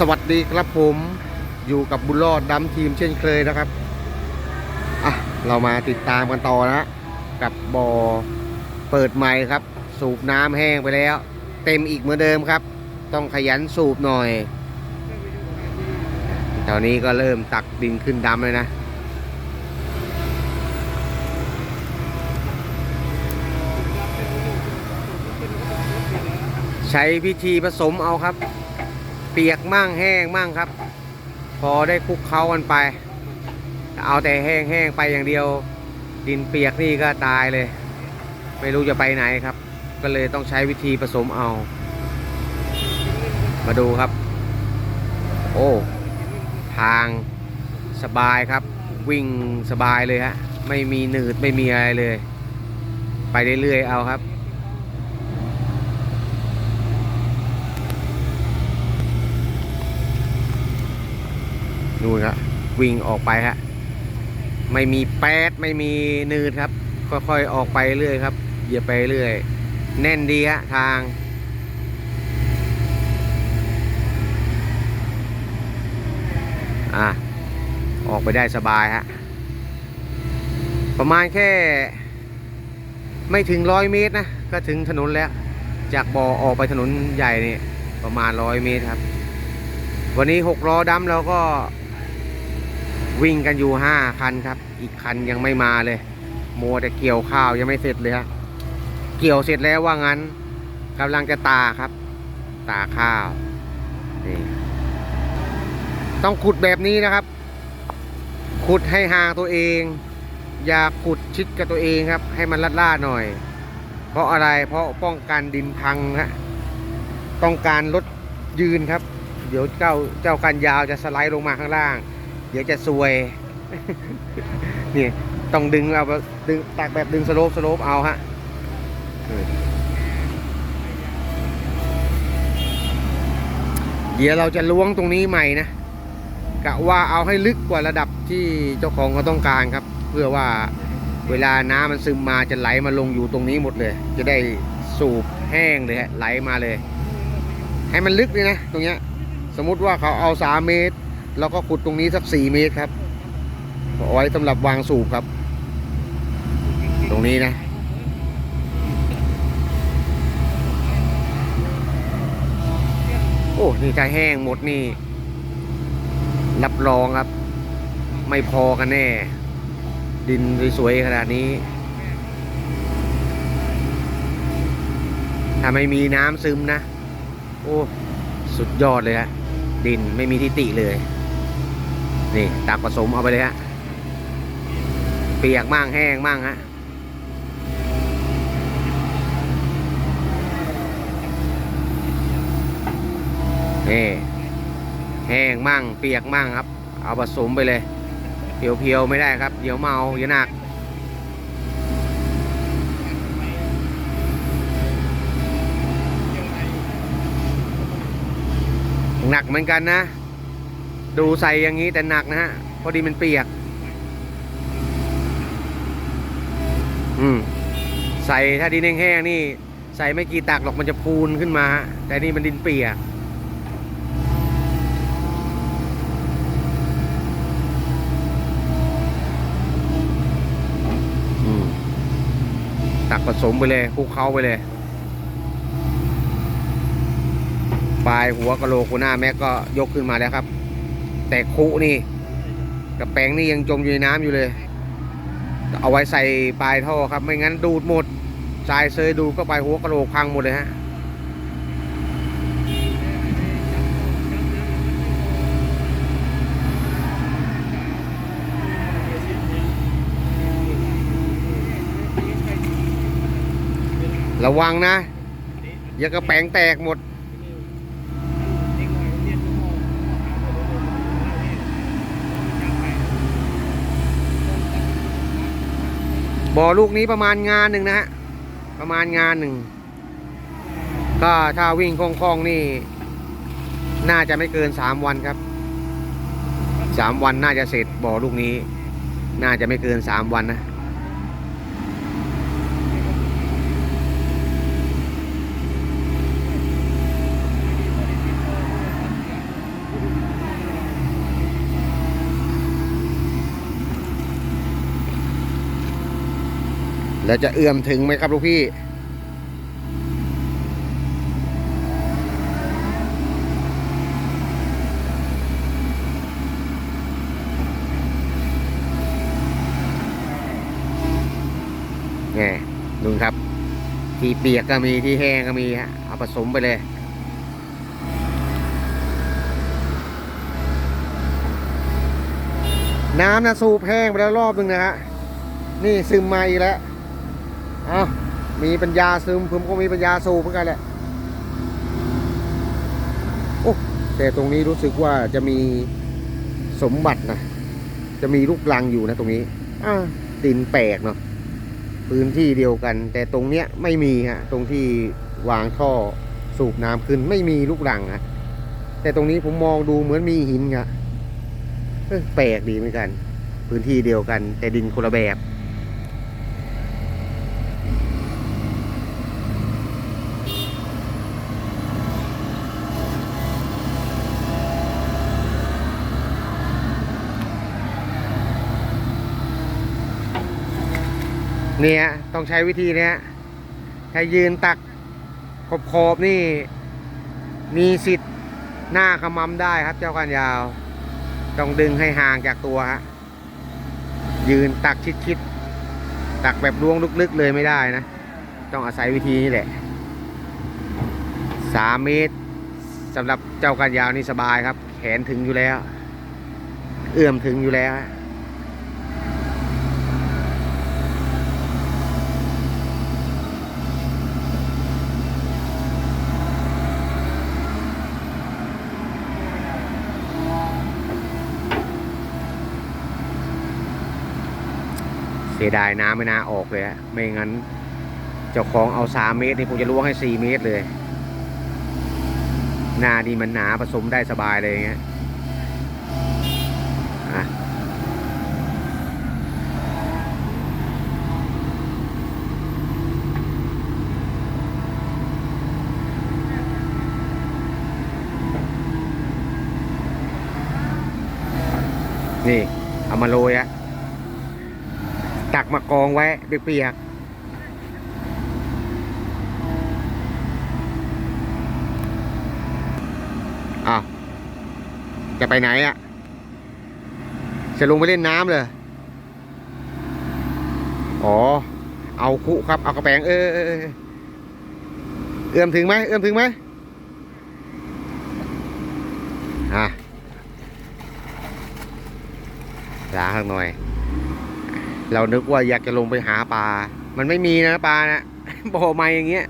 สวัสดีครับผมอยู่กับบุญรอดดำทีมเช่นเคยนะครับอะเรามาติดตามกันต่อนะกับบ่อเปิดใหม่ครับ สูบน้ำแห้งไปแล้ว เต็มอีกเหมือนเดิมครับ ต้องขยันสูบหน่อยตอนนี้ก็เริ่มตักดินขึ้นดำเลยนะใช้พิธีผสมเอาครับ ปียกมั่งแห้งมั่งครับ พอได้คลุกเคล้ากันไป เอาแต่แห้งๆไปอย่างเดียว ดินเปียกนี่ก็ตายเลย ไม่รู้จะไปไหนครับ ก็เลยต้องใช้วิธีผสมเอา มาดูครับ โอ้ทางสบายครับ วิ่งสบายเลยฮะไม่มีหนืดไม่มีอะไรเลย ไปเรื่อยๆเอาครับ นู่นครับวิ่งออกไปฮะไม่มีแป๊ดไม่มีนืดครับค่อยๆออกไปเรื่อยครับเหยียบไปเรื่อย แน่นดีฮะทางอะออกไปได้สบายฮะประมาณแค่ ไม่ถึงร้อยเมตรนะก็ถึงถนนแล้วจากบ่อออกไปถนนใหญ่นี่ประมาณร้อยเมตรครับ วันนี้หกล้อดำเราก็ วิ่งกันอยู่ห้าคันครับ อีกคันยังไม่มาเลยมัวแต่เกี่ยวข้าวยังไม่เสร็จเลยฮะเกี่ยวเสร็จแล้วว่างั้นกำลังจะตาครับ ตาข้าวนี่ต้องขุดแบบนี้นะครับ ขุดให้ห่างตัวเอง อย่าขุดชิดกับตัวเองครับ ให้มันลัดล่าหน่อย เพราะอะไรเพราะป้องกันดินพังฮะต้องการลดยืนครับ เดี๋ยวเจ้าเจ้ากันยาวจะสไลด์ลงมาข้างล่าง เดี๋ยวจะซวย นี่ต้องดึงเอาแบบดึงตักแบบดึงสโลปสโลปเอาฮะเดี๋ยวเราจะล้วงตรงนี้ใหม่นะกะว่าเอาให้ลึกกว่าระดับที่เจ้าของเขาต้องการครับ เพื่อว่าเวลาน้ำมันซึมมาจะไหลมาลงอยู่ตรงนี้หมดเลย จะได้สูบแห้งเลยฮะไหลมาเลย ให้มันลึกเลยนะ ตรงเนี้ย สมมุติว่าเขาเอาสามเมตร เราก็ขุดตรงนี้สักสี่เมตรครับเอาไว้สำหรับวางสูบครับ ตรงนี้นะ โอ้ นี่ถ้าแห้งหมดนี่ รับรองครับ ไม่พอกันแน่ ดินสวยๆขนาดนี้ ถ้าไม่มีน้ำซึมนะ โอ้ สุดยอดเลยฮะดินไม่มีที่ติเลย นี่ตักผสมเอาไปเลยฮะ เปียกมั่งแห้งมั่งฮะนี่แห้งมั่ง เปียกมั่งครับ เอาผสมไปเลยเพียวๆไม่ได้ครับ เดี๋ยวเมาเดี๋ยวหนักหนักเหมือนกันนะ ดูใส่อย่างนี้แต่หนักนะฮะ พอดีมันเปียก อืม ใส่ถ้าดินแห้งๆนี่ ใส่ไม่กี่ตักหรอกมันจะพูนขึ้นมาฮะแต่นี่มันดินเปียกอืมตักผสมไปเลยคลุกเคล้าไปเลยปลายหัวกะโหลกหัวหน้าแม็กก็ยกขึ้นมาแล้วครับ แต่คุนี่กับแปงนี่ยังจมอยู่ในน้ำอยู่เลย เอาไว้ใส่ปลายท่อครับ ไม่งั้นดูดหมดสายเซยดูก็ไปหัวกระโหลกพังหมดเลยฮะระวังนะอย่ากระแปงแตกหมด บ่อลูกนี้ประมาณงานหนึ่งนะฮะ ประมาณงานหนึ่งก็ถ้าวิ่งคล่องๆนี่ น่าจะไม่เกินสามวันครับสามวันน่าจะเสร็จบ่อลูกนี้ น่าจะไม่เกินสามวันนะ แล้วจะเอื้อมถึงไหมครับลูกพี่แง่ดูครับ ที่เปียกก็มีที่แห้งก็มีฮะ เอาผสมไปเลยน้ำนะสูบแห้งไปแล้วรอบหนึ่งนะฮะ นี่ซึมมาอีกแล้ว อามีปัญญาซึมผมก็มีปัญญาสูบเหมือนกันแหละโอ้แต่ตรงนี้รู้สึกว่าจะมีสมบัตินะจะมีลูกลังอยู่นะตรงนี้อ่าดินแปลกเนาะพื้นที่เดียวกัน แต่ตรงเนี้ยไม่มีฮะตรงที่วางท่อสูบน้ำขึ้นไม่มีลูกรังฮะแต่ตรงนี้ผมมองดูเหมือนมีหินครับเอ้ยแปลกดีเหมือนกัน พื้นที่เดียวกัน แต่ดินคนละแบบ เนี่ยต้องใช้วิธีเนี้ยถ้ายืนตักขบขบๆนี่ มีสิทธิ์หน้าขมำได้ครับ เจ้ากันยาว ต้องดึงให้ห่างจากตัวฮะยืนตักชิดๆตักแบบล้วงลึกๆเลยไม่ได้นะ ต้องอาศัยวิธีนี้แหละสามเมตรสำหรับเจ้ากันยาวนี่สบายครับ แขนถึงอยู่แล้ว เอื้อมถึงอยู่แล้ว เสียดายน้ำไม่น่าออกเลยฮะไม่งั้น เจ้าของเอาสามเมตรนี่ผมจะล้วงให้สี่เมตรเลยหน้าดีมันหนาผสมได้สบายเลยอย่างเงี้ยนี่เอามาโรยอะ ตักมากองไว้เปียกๆอ้าวจะไปไหนอะ่ะ จะลงไปเล่นน้ำเลย อ๋อ เอาคุครับ เอากระแปงเออเออเอื้อมถึงไหมเอื้อมถึงไหมอะล้างข้างหน่อย เรานึกว่าอยากจะลงไปหาปลา มันไม่มีนะปลานะบ่อไม้อย่างเงี้ย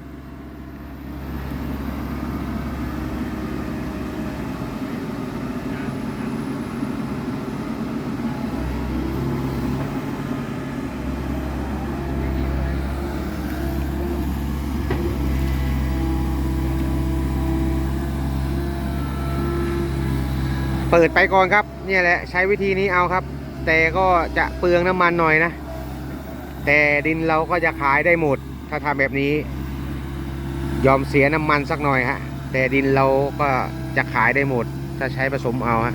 เปิดไปก่อนครับ เนี่ยแหละ ใช้วิธีนี้เอาครับ แต่ก็จะเปลืองน้ำมันหน่อยนะ แต่ดินเราก็จะขายได้หมด ถ้าทำแบบนี้ ยอมเสียน้ำมันสักหน่อยฮะ แต่ดินเราก็จะขายได้หมด ถ้าใช้ผสมเอาฮะ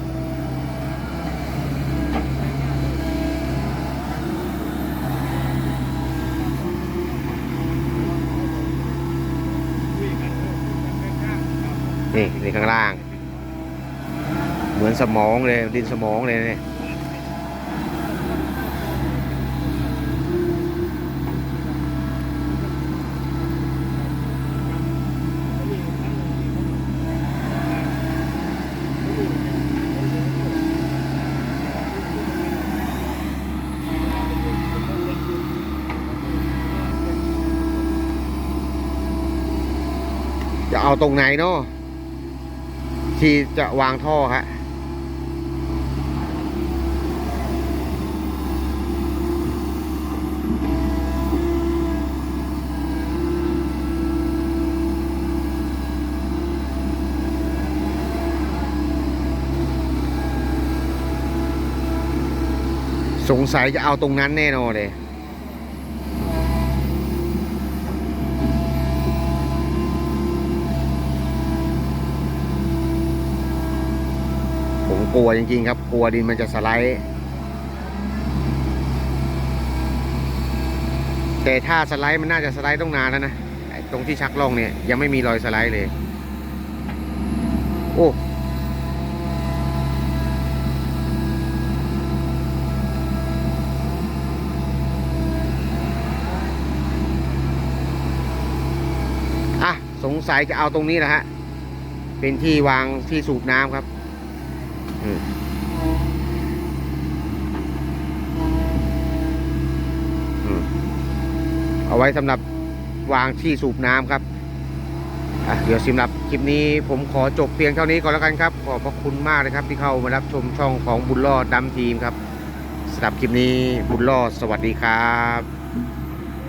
นี่นี่ข้างล่าง เหมือนสมองเลยดินสมองเลยเนี่ย เอาตรงไหนเนาะที่จะวางท่อฮะสงสัยจะเอาตรงนั้นแน่นอนเลย กลัวจริงๆครับ กลัวดินมันจะสไลด์ แต่ถ้าสไลด์มันน่าจะสไลด์ต้องนานแล้วนะ ตรงที่ชักล่องเนี่ยยังไม่มีรอยสไลด์เลย โอ้อะสงสัยจะเอาตรงนี้แหละฮะ เป็นที่วางที่สูบน้ำครับ เอาไว้สำหรับวางที่สูบน้ำครับเดี๋ยวสำหรับคลิปนี้ผมขอจบเพียงเท่านี้ก่อนแล้วกันครับ ขอบพระคุณมากเลยครับที่เข้ามารับชมช่องของบุญรอดดำทีมครับสำหรับคลิปนี้บุญรอดสวัสดีครับ